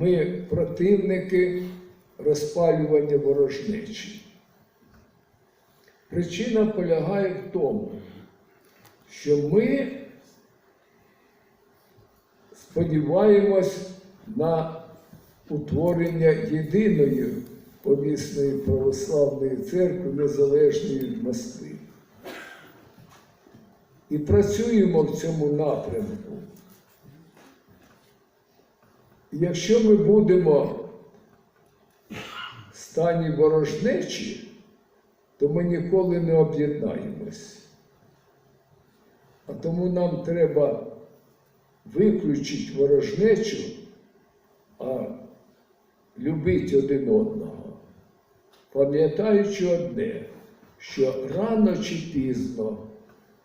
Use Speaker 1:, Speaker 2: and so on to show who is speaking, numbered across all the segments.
Speaker 1: ми противники розпалювання ворожнечі. Причина полягає в тому, що ми сподіваємось на утворення єдиної помісної православної церкви незалежної від Москви. І працюємо в цьому напрямку. Якщо ми будемо в стані ворожнечі, то ми ніколи не об'єднаємось. А тому нам треба виключити ворожнечу, а любити один одного, пам'ятаючи одне, що рано чи пізно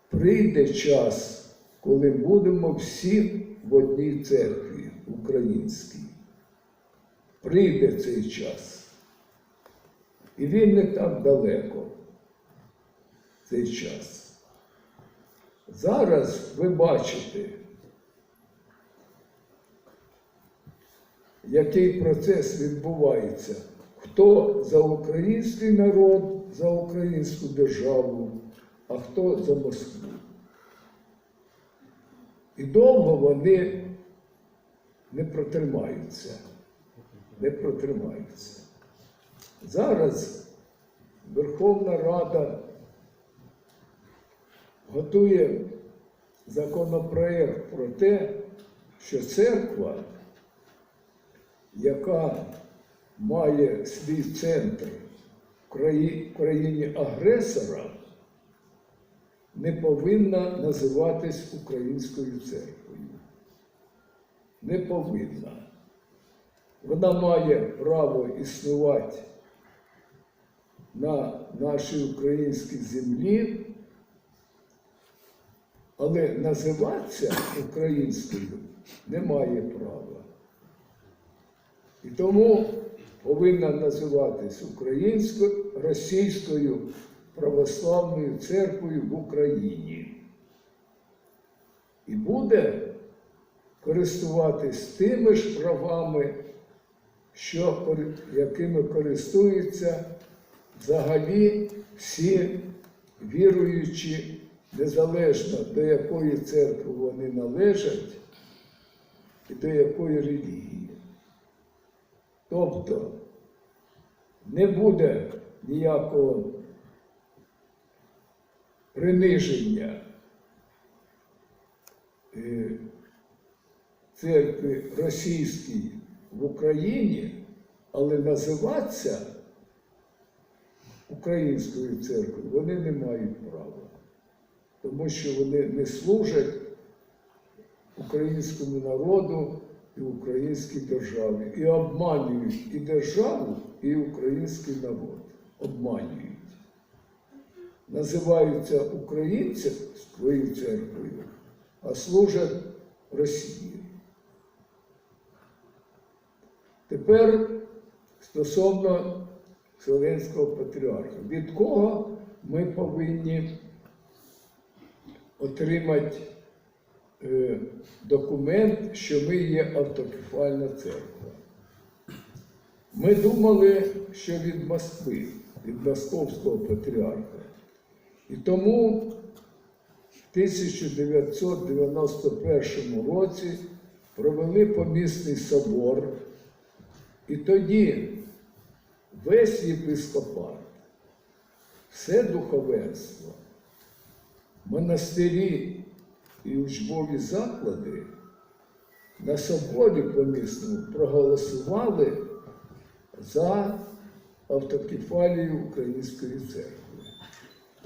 Speaker 1: прийде час, коли будемо всі в одній церкві українській. Прийде цей час. І він не так далеко, цей час. Зараз ви бачите, який процес відбувається, хто за український народ, за українську державу, а хто за Москву. І довго вони не протримаються. Не протримаються. Зараз Верховна Рада готує законопроект про те, що церква, яка має свій центр в країні агресора, не повинна називатись Українською церквою. Не повинна. Вона має право існувати на нашій українській землі, але називатися українською не має права. І тому повинна називатись українською, російською православною церквою в Україні. І буде користуватись тими ж правами, що, якими користуються взагалі всі віруючі, незалежно до якої церкви вони належать і до якої релігії. Тобто не буде ніякого приниження е, церкви російській в Україні, але називатися українською церквою вони не мають права, тому що вони не служать українському народу і українській державі. І обманюють і державу, і український народ. Обманюють. Називаються українською церквою, а служать Росії. Тепер стосовно Вселенського патріарха. Від кого ми повинні отримати е, документ, що ми є автокефальна церква? Ми думали, що від Москви, від Московського патріарха. І тому в 1991 році провели помісний собор, і тоді весь єпископат, все духовенство, монастирі і учбові заклади на соборі помісному проголосували за автокефалію Української церкви,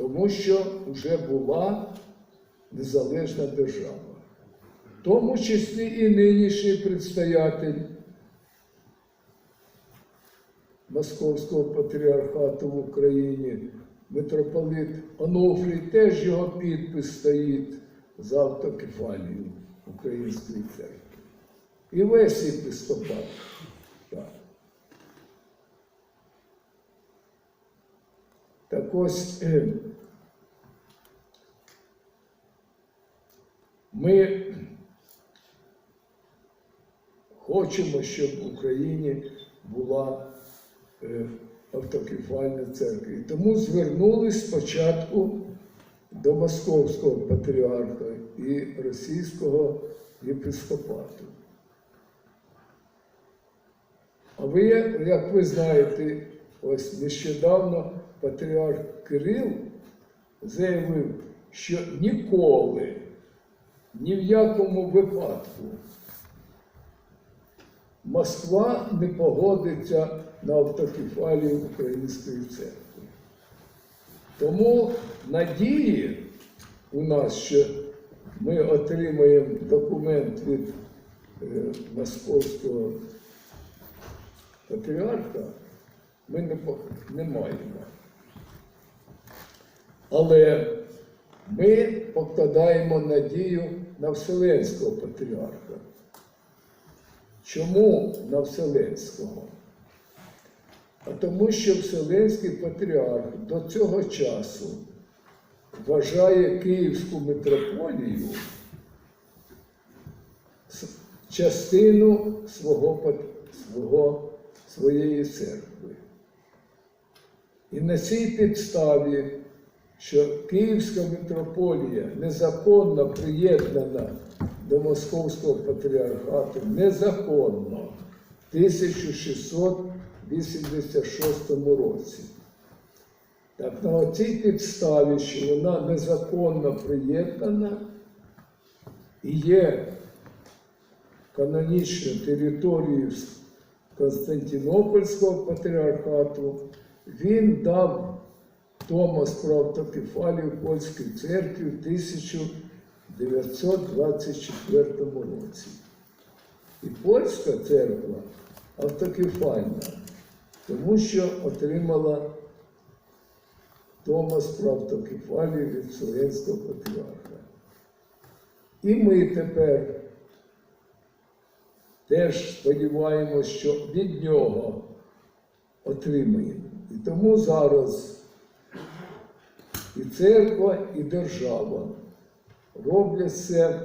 Speaker 1: тому що вже була незалежна держава, в тому числі і нинішній предстоятель Московського патріархату в Україні, митрополит Онуфрій, теж його підпис стоїть за автокефалію Української церкви. І весь єпископат. Так. Так ось е, ми хочемо, щоб в Україні була е, автокефальна церква. І тому звернулись спочатку до Московського патріарха і російського єпископату. А ви, як ви знаєте, ось нещодавно патріарх Кирил заявив, що ніколи, ні в якому випадку Москва не погодиться на автокефалію Української церкви. Тому надії у нас, що ми отримаємо документ від е, Московського патріарха, ми не маємо. Але ми покладаємо надію на Вселенського патріарха. Чому на Вселенського? А тому, що Вселенський патріарх до цього часу вважає Київську митрополію частину свого, свого, своєї церкви. І на цій підставі, що Київська митрополія незаконно приєднана до Московського патріархату, незаконно в 1686 році. Так на цій підставі, що вона незаконно приєднана і є канонічною територією Константинопольського патріархату, він дав Томас про автокефалію польській церкві в 1924 році. І польська церква автокефальна, тому що отримала Томас про автокефалію від Вселенського патріарха. І ми тепер теж сподіваємось, що від нього отримаємо. І тому зараз і церква, і держава роблять все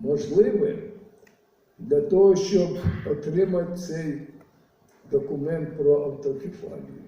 Speaker 1: можливе для того, щоб отримати цей документ про автокефалію.